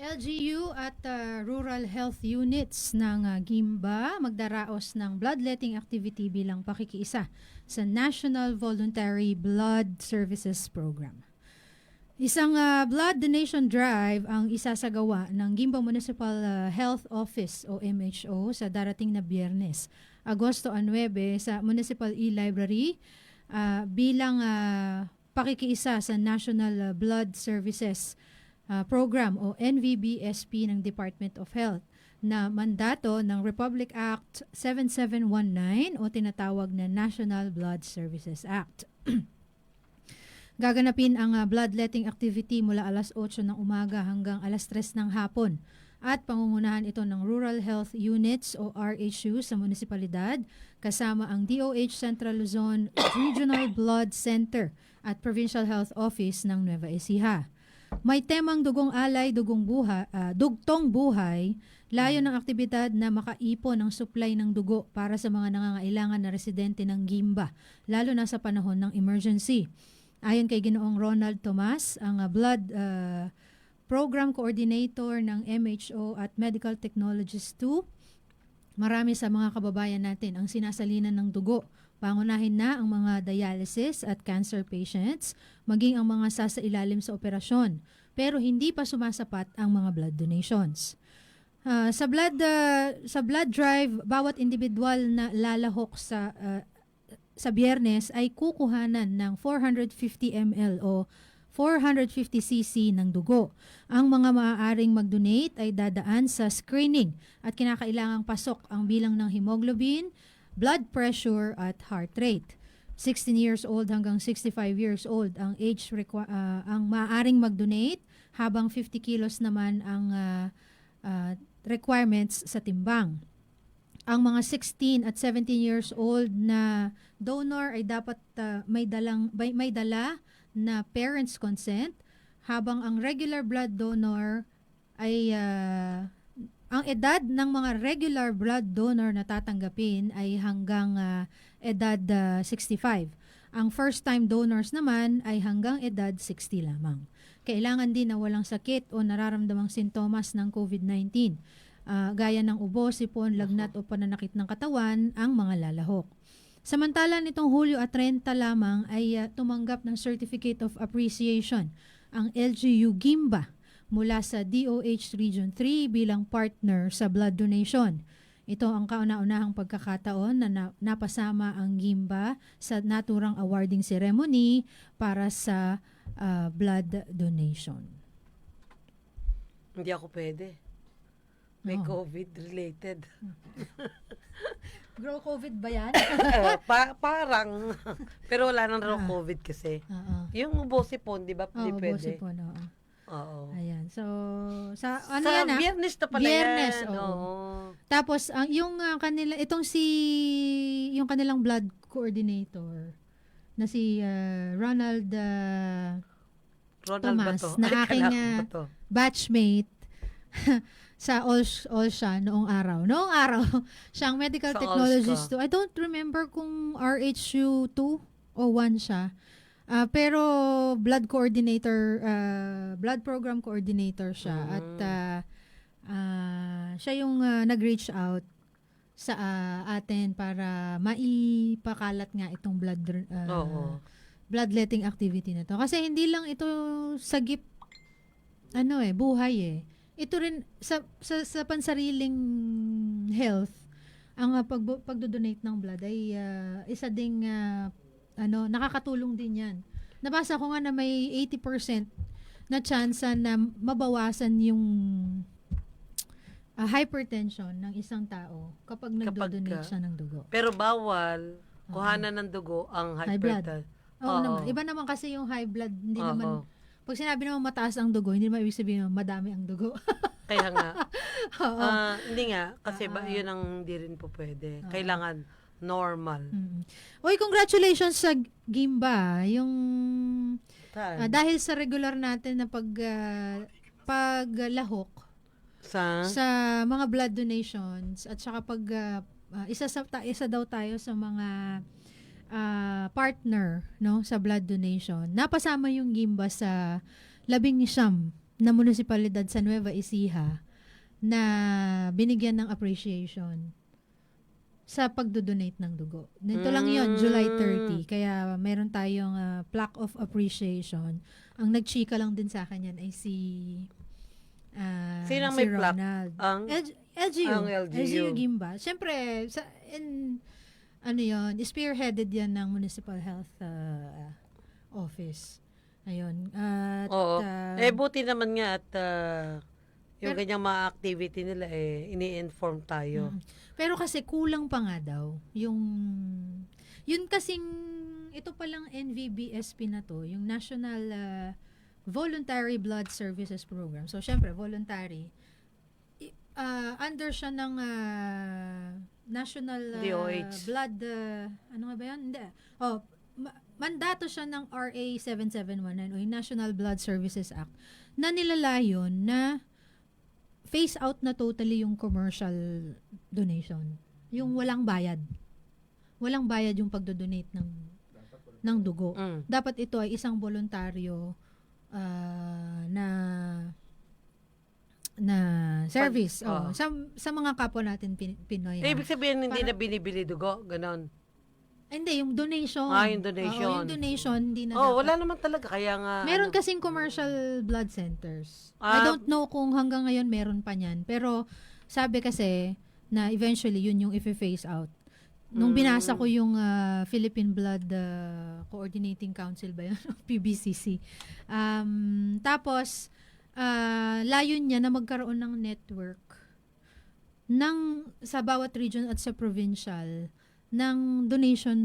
LGU at uh, Rural Health Units ng uh, Gimba magdaraos ng bloodletting activity bilang pakikiisa sa National Voluntary Blood Services Program. Isang uh, blood donation drive ang isasagawa ng Gimba Municipal uh, Health Office o MHO sa darating na Biyernes, Agosto 9 sa Municipal E-Library uh, bilang uh, pakikiisa sa National uh, Blood Services uh, Program o NVBSP ng Department of Health na mandato ng Republic Act 7719 o tinatawag na National Blood Services Act. Gaganapin ang uh, bloodletting activity mula alas 8 ng umaga hanggang alas 3 ng hapon at pangungunahan ito ng Rural Health Units o RHU sa munisipalidad kasama ang DOH Central Luzon Regional Blood Center at Provincial Health Office ng Nueva Ecija. May temang dugong alay, dugong buhay, dugtong buhay, layo ng aktibidad na makaipon ng supply ng dugo para sa mga nangangailangan na residente ng Gimba, lalo na sa panahon ng emergency. Ayon kay Ginoong Ronald Tomas, ang uh, blood uh, program coordinator ng MHO at Medical Technologies 2, marami sa mga kababayan natin ang sinasalinan ng dugo Pangunahin na ang mga dialysis at cancer patients, maging ang mga sasailalim sa operasyon. Pero hindi pa sumasapat ang mga blood donations. Uh, sa blood uh, sa blood drive, bawat individual na lalahok sa uh, sa Biyernes ay kukuhanan ng 450 ml o 450 cc ng dugo. Ang mga maaaring mag-donate ay dadaan sa screening at kinakailangang pasok ang bilang ng hemoglobin, blood pressure at heart rate. 16 years old hanggang 65 years old ang age uh, ang maaaring mag-donate habang 50 kilos naman ang uh, uh, requirements sa timbang. Ang mga 16 at 17 years old na donor ay dapat uh, may dalang may, may dala na parents consent habang ang regular blood donor ay uh, ang edad ng mga regular blood donor na tatanggapin ay hanggang uh, edad uh, 65. Ang first-time donors naman ay hanggang edad 60 lamang. Kailangan din na walang sakit o nararamdamang sintomas ng COVID-19, uh, gaya ng ubo, sipon, lagnat o pananakit ng katawan ang mga lalahok. Samantala nitong Hulyo at 30 lamang ay uh, tumanggap ng Certificate of Appreciation ang LGU Gimba mula sa DOH Region 3 bilang partner sa blood donation. Ito ang kauna-unahang pagkakataon na, na napasama ang Gimba sa naturang awarding ceremony para sa uh, blood donation. Hindi ako pwede. May Oh. COVID-related. Grow COVID ba yan? pa- parang. Pero wala nang raw Ah. COVID kasi. Oo. Yung bosipon, di ba? Hindi Oo, pwede. Bosipon, oo. Oo. Ayan. So, sa ano Sa yan ah? biyernes na pala Biyernes, yan. oo. Oo. Tapos ang yung ah, kanila itong si yung kanilang blood coordinator na si ah, Ronald ah, Ronald ba Tomas, to? na Ay, aking, to? batchmate sa all Olsha noong araw. Noong araw, siyang medical Sa technologist to. I don't remember kung RHU 2 o 1 siya. Ah, pero blood coordinator, ah, blood program coordinator siya at Mm. ah, ah, siya yung ah, nag-reach out sa ah, atin para maipakalat nga itong blood ah, Oo. bloodletting activity na to. Kasi hindi lang ito sagip ano eh, buhay eh. Ito rin sa sa, sa pansariling health ang uh, pag pagdo-donate ng blood ay ah, isa ding ah, ano, nakakatulong din 'yan. Nabasa ko nga na may 80% na chance na mabawasan yung ah, hypertension ng isang tao kapag nagdo-donate siya ng dugo. Pero bawal kuhanan ng dugo ang hypertension. Oo Oo. naman. Iba naman kasi yung high blood, hindi Oo. naman Pag sinabi naman mataas ang dugo, hindi naman ibig sabihin na madami ang dugo. Kaya nga. Oo. Ah, hindi nga. Kasi ba, Ah. yun ang hindi rin po pwede. Oo. Kailangan normal. Mm. Uy, congratulations sa Gimba. Yung ah, dahil sa regular natin na pag ah, paglahok sa? sa mga blood donations at saka pag ah, ah, isa sa ta- isa daw tayo sa mga ah, partner no sa blood donation. Napasama yung Gimba sa labing siyam na munisipalidad sa Nueva Ecija na binigyan ng appreciation sa pagdodonate ng dugo. Nito lang yon July Mm. 30. Kaya meron tayong ah, plaque of appreciation. Ang nagchika lang din sa akin yan ay si ah, Sino si may plaque? Ronald. Ang L- LGU. Ang LGU. Gimba. Siyempre, sa, in, ano yon spearheaded yan ng Municipal Health ah, Office. Ayun. At, Oo. ah, eh, buti naman nga at ah, yung Pero- ganyang mga activity nila eh, ini-inform tayo. Mm. Pero kasi kulang pa nga daw yung yun kasing ito palang NVBSP na to, yung National uh, Voluntary Blood Services Program. So syempre voluntary uh, under siya ng uh, National uh, DOH. Blood uh, ano nga ba 'yan? Hindi. Oh, ma- mandato siya ng RA 7719 o yung National Blood Services Act na nilalayon na phase out na totally yung commercial donation. Yung walang bayad. Walang bayad yung pagdo-donate ng ng dugo. Mm. Dapat ito ay isang voluntaryo ah, na na service oh, oh. sa sa mga kapwa natin Pin- Pinoy. Eh, ha. ibig sabihin, hindi Para- na binibili dugo, ganon. Hindi, yung donation. Ah, yung donation. Oo, yung donation, hindi na Oh, dapat. wala naman talaga. Kaya nga, Meron ano, kasing commercial blood centers. I Ah. don't know kung hanggang ngayon meron pa niyan. Pero sabi kasi na eventually yun yung if-phase out. Nung Mm. binasa ko yung ah, Philippine Blood ah, Coordinating Council ba yun? PBCC. Um, tapos, ah, layon niya na magkaroon ng network ng sa bawat region at sa provincial ng donation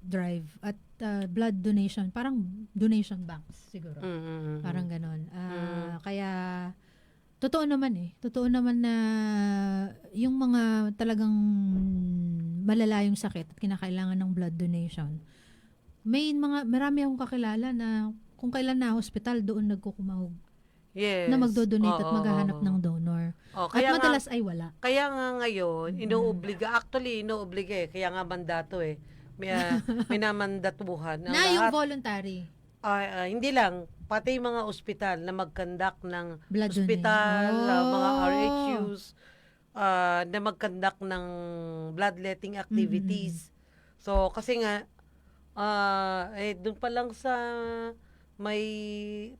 drive at ah, blood donation parang donation banks siguro mm, mm, mm. Parang ganon. Ah, Mm. Kaya, totoo naman eh. Totoo naman na yung mga talagang malalayong sakit at kinakailangan ng blood donation. May mga, marami akong kakilala na kung kailan na hospital, doon nagkukumahog yes. na magdodonate at Oo, maghahanap ng donor. Oh, At kaya nga, madalas ay wala. kaya nga ngayon, Mm. inuobliga, actually, inuobliga eh. Kaya nga mandato eh. May, ah, minamandatuhan. ang na yung lahat. voluntary Ah, ah, hindi lang, pati yung mga ospital na mag-conduct ng blood ospital, donation. ah, mga Oh. RHUs, ah, na mag-conduct ng bloodletting activities. So, kasi nga, ah, eh, doon pa lang sa may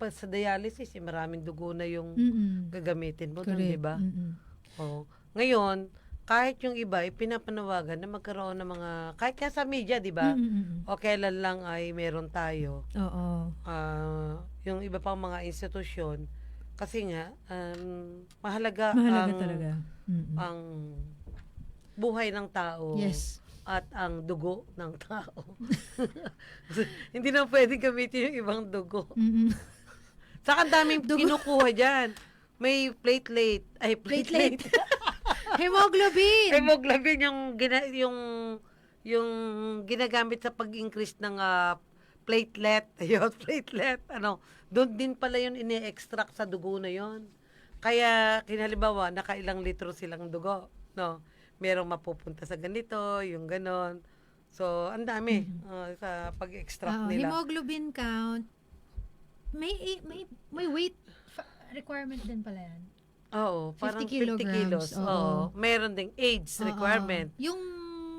pa, sa dialysis, eh, maraming dugo na yung Mm-mm. gagamitin mo doon, Correct. di ba? Mm-mm. Oh. Ngayon, kahit yung iba, ipinapanawagan na magkaroon ng mga, kahit nga sa media, di ba? Mm-mm. O kailan lang ay meron tayo Oo. ah, yung iba pang mga institusyon kasi nga um, mahalaga, Mahalaga ang, talaga. Mm-mm. ang buhay ng tao Yes. At ang dugo ng tao. Hindi na pwedeng gamitin yung ibang dugo. Mm-mm. Saka ang daming kinukuha dyan. May platelet. Ay, platelet. Hemoglobin! Hemoglobin yung, gina, yung, yung ginagamit sa pag-increase ng ah, platelet. Ayun, platelet. Ano, doon din pala yun ini-extract sa dugo na yon. Kaya, kinhalimbawa, nakailang litro silang dugo. No? Merong mapupunta sa ganito, yung ganon. So, ang dami ah, sa pag-extract Oo, nila. hemoglobin count. May may may weight requirement din pala yan. Oo, 50 parang 50 kilograms, kilos. oo. Oo. Meron ding age Oo. requirement. Yung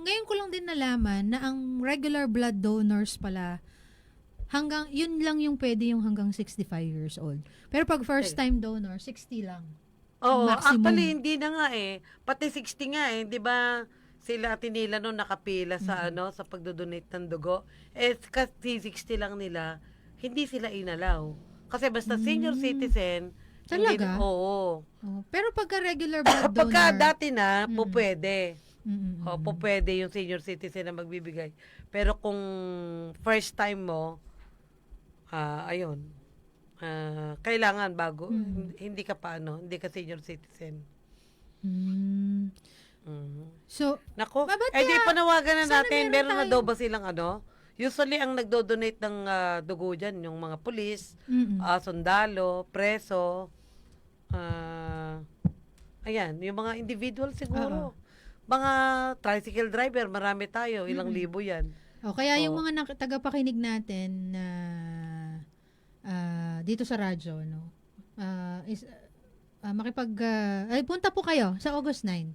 ngayon ko lang din nalaman na ang regular blood donors pala hanggang yun lang yung pwede yung hanggang 65 years old. Pero pag first time donor, 60 lang. Oo, maximum. actually hindi na nga eh. Pati 60 nga eh, 'di ba? Sila tinila no nakapila sa ano sa pagdodonate ng dugo. Eh kasi 60 lang nila, hindi sila inalaw. Kasi basta senior citizen, hindi Talaga? na, oo. Oh, pero pagka regular blood donor, Pagka dati na, Mm. po pwede. Mm-mm. O, po pwede yung senior citizen na magbibigay. Pero kung first time mo, ah ayun, ah, kailangan bago, Mm. hindi ka pa ano, hindi ka senior citizen. Mm. So, Nako, eh di panawagan na natin. meron Meron na daw ba silang ano? Usually, ang nagdo-donate ng ah, dugo dyan, yung mga pulis, ah, sundalo, preso, ah, ayan, yung mga individual siguro. Mga tricycle driver, marami tayo, ilang Mm-mm. libo yan. O, kaya yung Oo. mga tagapakinig natin na ah, dito sa radyo, no? ah, is, ah, makipag, ah, ay punta po kayo sa August 9.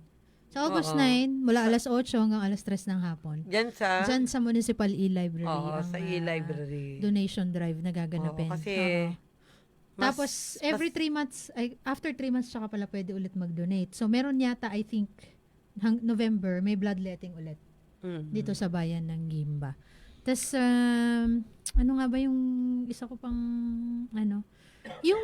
Sa August Oo. 9, mula alas 8 hanggang alas 3 ng hapon. Diyan sa, Diyan sa Municipal E-Library. oo, ang, sa e-library. donation drive na gaganapin. Oo, kasi Oo. mas- Tapos, every mas- 3 months, ay, after 3 months, tsaka pala pwede ulit mag-donate. So, meron yata, I think, hang November, may bloodletting ulit Mm. dito sa bayan ng Gimba. Tapos, um, ano nga ba yung isa ko pang, ano, yung,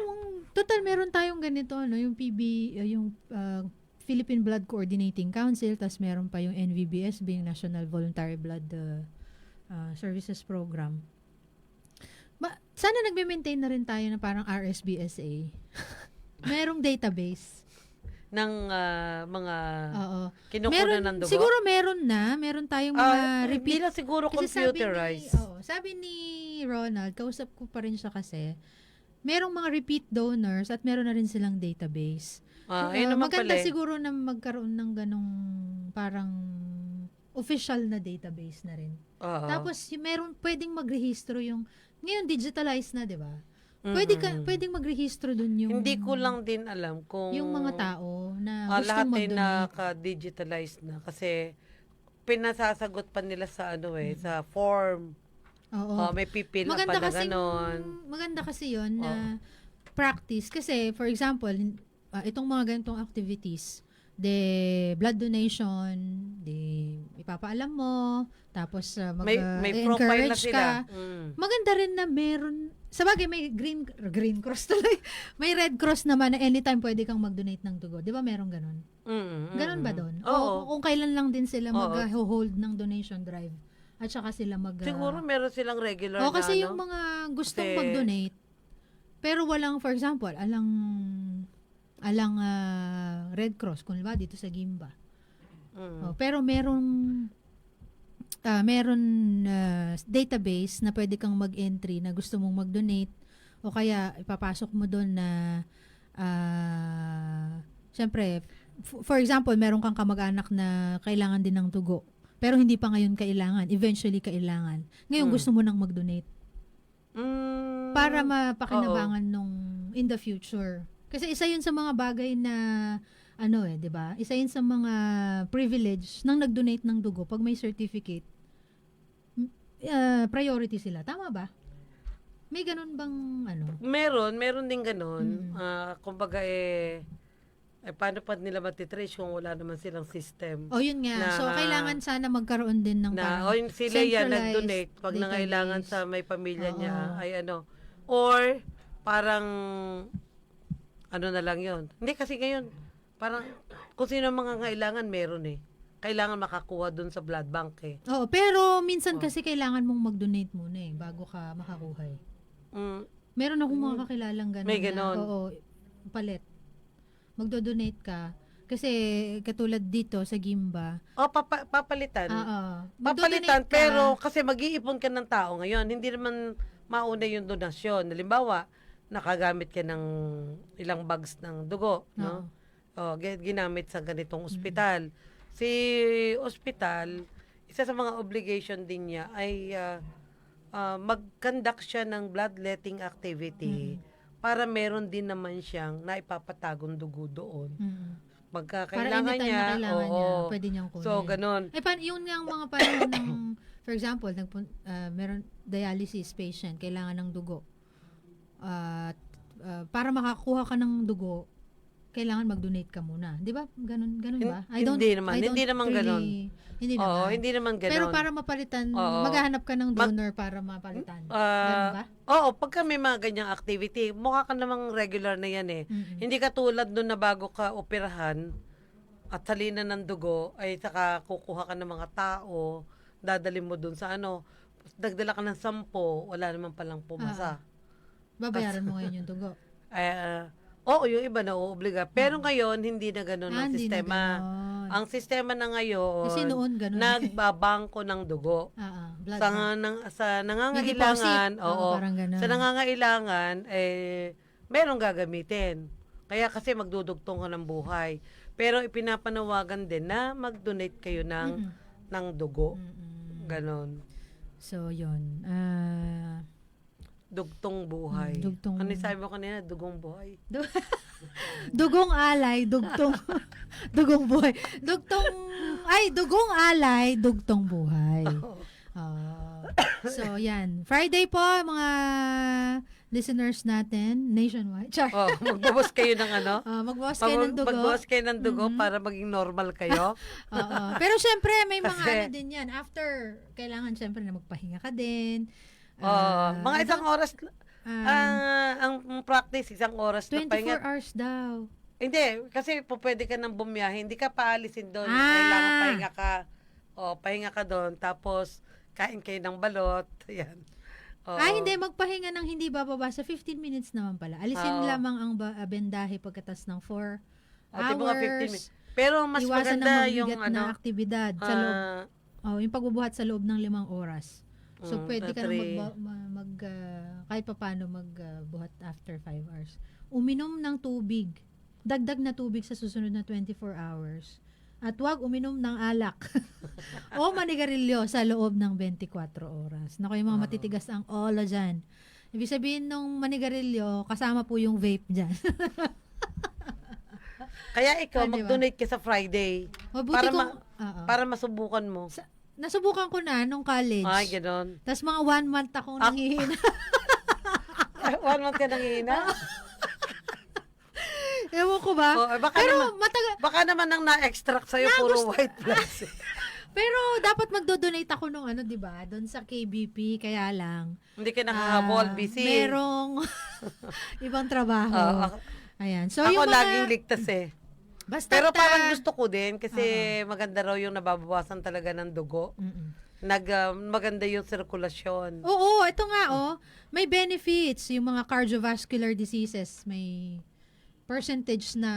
total meron tayong ganito, no, yung PB, uh, yung uh, Philippine Blood Coordinating Council, tapos meron pa yung NVBSB, yung National Voluntary Blood uh, uh, Services Program. Ba, sana nagme-maintain na rin tayo na parang RSBSA. Merong database. Ng ah, mga Oo. kinukunan Meron, ng dugo. siguro meron na. Meron tayong mga Ah, repeat Hindi na siguro Kasi sabi ni, computerized. oo, sabi ni Ronald, kausap ko pa rin siya kasi, merong mga repeat donors at meron na rin silang database. Ah, Uh, ayun naman maganda pala. eh. siguro na magkaroon ng ganong parang official na database na rin. Oo. Tapos yung meron pwedeng magrehistro yung ngayon digitalized na, 'di ba? Pwede ka Mm-mm. pwedeng magrehistro dun yung Hindi ko lang din alam kung yung mga tao na ah, lahat gustong ay mag-donate. naka-digitalized na kasi pinasasagot pa nila sa ano eh, sa form. Oo. Oh, may pipila maganda pa na kasi ganon. maganda kasi 'yon na practice kasi for example ah, itong mga ganitong activities de blood donation de ipapaalam mo tapos mag May, ah, may profile na encourage sila. ka Mm. maganda rin na meron sa bagay may green green cross tuloy may red cross naman na anytime pwede kang mag-donate ng dugo di ba meron ganun Mm, ganun ba doon Oo. o kung kailan lang din sila mag-hold ng donation drive at saka sila mag ah, Siguro meron silang regular Oo, kasi na yung ano. mga gustong Kasi- mag-donate, pero walang, for example, alang, alang ah, Red Cross, kung ba dito sa Gimba. Mm. Oh, pero meron, ah, meron ah, database na pwede kang mag-entry na gusto mong mag-donate, o kaya ipapasok mo doon na, ah, syempre, for example, meron kang kamag-anak na kailangan din ng dugo. Pero hindi pa ngayon kailangan. Eventually kailangan. Ngayon Mm. gusto mo nang mag-donate Mm. para mapakinabangan nung in the future. Kasi isa yun sa mga bagay na ano eh, 'di ba? Isa yun sa mga privilege ng nag-donate ng dugo pag may certificate. uh, priority sila. Tama ba? May ganun bang ano? Meron, meron din ganun. Mm. Ah, kumbaga eh, eh, paano pa nila matitrace kung wala naman silang system? O yun nga. Na- so kailangan sana magkaroon din ng na parang o yung sila yan nag-donate pag database. nangailangan sa may pamilya niya Oo. ay ano or parang ano na lang yon hindi kasi ngayon parang kung sino ang mga ngailangan meron eh kailangan makakuha dun sa blood bank eh Oo, pero minsan Oh. kasi kailangan mong mag-donate muna eh bago ka makakuha eh. mm, Meron akong mga kakilalang ganun. May ganon. Na, oo, palit. Magdo-donate ka. Kasi katulad dito sa Gimba. o papa- papalitan Oo. papalitan Magdo-donate ka. pero kasi mag-iipon ka ng tao ngayon hindi naman mauna yung donasyon halimbawa nakagamit ka ng ilang bags ng dugo no Oo. Oh, gi- ginamit sa ganitong ospital. Si ospital, isa sa mga obligation din niya ay ah, ah, mag-conduct siya ng bloodletting activity para meron din naman siyang naipapatagong dugo doon. Mm. Pagka Para kailangan niya, kailangan oo. niya, pwede niyang kunin. So, ganun. Eh, paano, yun nga ang mga panahon ng, for example, nagpun- ah, meron dialysis patient, kailangan ng dugo. At ah, para makakuha ka ng dugo, kailangan mag-donate ka muna. Di ba? Ganun, ganun ba? hindi naman. Hindi naman ganun. Hindi naman. Oo, hindi naman ganun. Pero para mapalitan, Oo. maghahanap ka ng Mag- donor para mapalitan. Ah, ganun ba? Oo, pagka may mga ganyang activity, mukha ka namang regular na yan eh. Mm-mm. Hindi ka tulad nun na bago ka operahan at halina ng dugo, ay saka kukuha ka ng mga tao, dadalhin mo dun sa ano, nagdala ka ng sampo, wala naman palang pumasa. Babayaran mo ngayon yung dugo. Ay, ah, oo, yung iba na uuobliga. Pero ngayon, hindi na ganun Ah, ang hindi na sistema. ganun. Ang sistema na ngayon, Kasi noon ganun. nagbabangko ng dugo. Ah, ah, blood Sa, bank. nang, sa nangangailangan, deposit. oo, parang ganun. sa nangangailangan, eh, merong gagamitin. Kaya kasi magdudugtong ka ng buhay. Pero ipinapanawagan din na mag-donate kayo ng, Mm-mm. ng dugo. Mm-mm. Ganon. So, yun. Ah, Dugtong buhay. Mm, dugtong- Ano sabi mo kanina? Dugong buhay. Du- dugong alay, dugtong dugong buhay. Dugtong ay dugong alay, dugtong buhay. Ah, so yan. Friday po mga listeners natin nationwide. Char. oh, magbawas kayo ng ano? Ah, magbawas kayo ng dugo. Magbawas kayo ng dugo Mhm. para maging normal kayo. Oo. Pero syempre may mga Kasi- ano din yan. After kailangan syempre na magpahinga ka din. Oh, Ah, mga isang oras, ah, ah, ang practice, isang oras na 24 pahinga. hours daw. Hindi, kasi po pwede ka nang bumiyahe, hindi ka paalisin doon. Ah. Kailangan pahinga ka. O, pahinga ka doon. Tapos, kain kayo ng balot. Yan. Oo. Ah, hindi. Magpahinga ng hindi bababa sa 15 minutes naman pala. Alisin Oo. lamang ang ba- ah, bendahe pagkatas ng 4 O, di ba nga 15 hours. minutes. Pero mas Iwasan maganda na yung magbigat ano, na aktibidad sa loob. ah, Oh, yung pagbubuhat sa loob ng limang oras. So, Mm, pwede ka na mag, ma- mag ah, kahit pa paano magbuhat after 5 hours. Uminom ng tubig. Dagdag na tubig sa susunod na 24 hours. At huwag uminom ng alak o manigarilyo sa loob ng 24 oras. Naku, yung mga Ah. matitigas ang olo dyan. Ibig sabihin nung manigarilyo, kasama po yung vape dyan. kaya ikaw, Ah, di ba? mag-donate ka sa Friday. Mabuti Para kung, ma- Oo. Para masubukan mo. Sa- nasubukan ko na nung college. Ay, gano'n. Tapos mga one month akong Ah. nanghihina. One month ka nangihina? Ewan ko ba? Oh, eh, baka Pero naman- matagal. Baka naman ang na-extract sa'yo, puro white blood. Pero dapat magdo-donate ako nung ano, 'di ba? Doon sa KBP kaya lang. Hindi ka ah, nakahabol, busy. Merong ibang trabaho. Ako, Ayan. So ako yung mga laging ligtas eh. Basta Pero parang gusto ko din kasi maganda raw yung nababawasan talaga ng dugo. Mm-mm. Nag, ah, maganda yung sirkulasyon. Oo, ito nga oh. May benefits yung mga cardiovascular diseases, may percentage na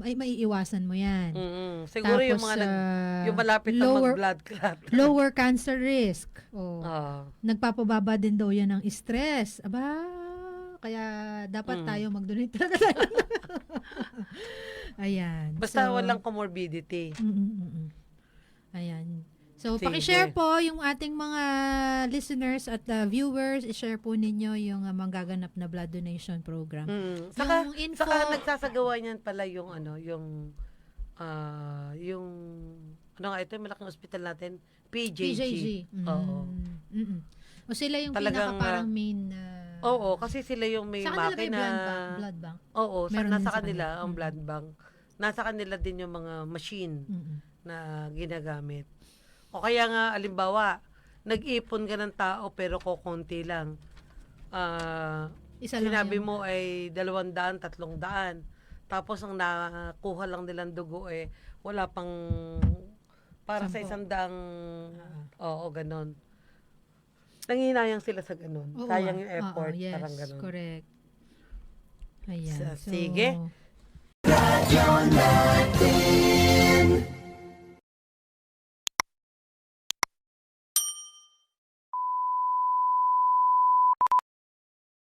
ay maiiwasan mo 'yan. Mm-mm. Siguro yung Tapos, mga nag, ah, yung malapit na lower, mag-blood clot. lower cancer risk. Oh. Ah. nagpapababa din daw yan ng stress. Aba, kaya dapat Mm. tayo mag-donate talaga. Ayan. Basta So, walang comorbidity. mm, mm, mm, mm. Ayan. So, Sige. pakishare po yung ating mga listeners at uh, viewers. I-share po ninyo yung uh, manggaganap na blood donation program. Mm. Saka, Yung info- saka nagsasagawa niyan pala yung ano, yung ah yung ano nga ito, yung malaking ospital natin, PJG. PJG. Mm, Oo. mm, mm. O sila yung Talagang, pinaka parang main na... Oo, kasi sila yung may sa kanila ba yung makina. blood bank? Blood bank? Oo, sa, Meron nasa sa kanila kanila. ang Mm. blood bank. Nasa kanila din yung mga machine Mm, mm. na ginagamit. O kaya nga, alimbawa, nag-ipon ka ng tao pero kokonti lang. Ah, Isa lang sinabi yung- mo ay dalawang daan, tatlong daan. Tapos ang nakuha lang nilang dugo eh, wala pang para sa Sampo. isang daang, oo, ganon. Nanginayang sila sa ganon. Oo Sayang yung effort, Oo, yes, parang ganon. correct. Ayan. Sa- So, sige.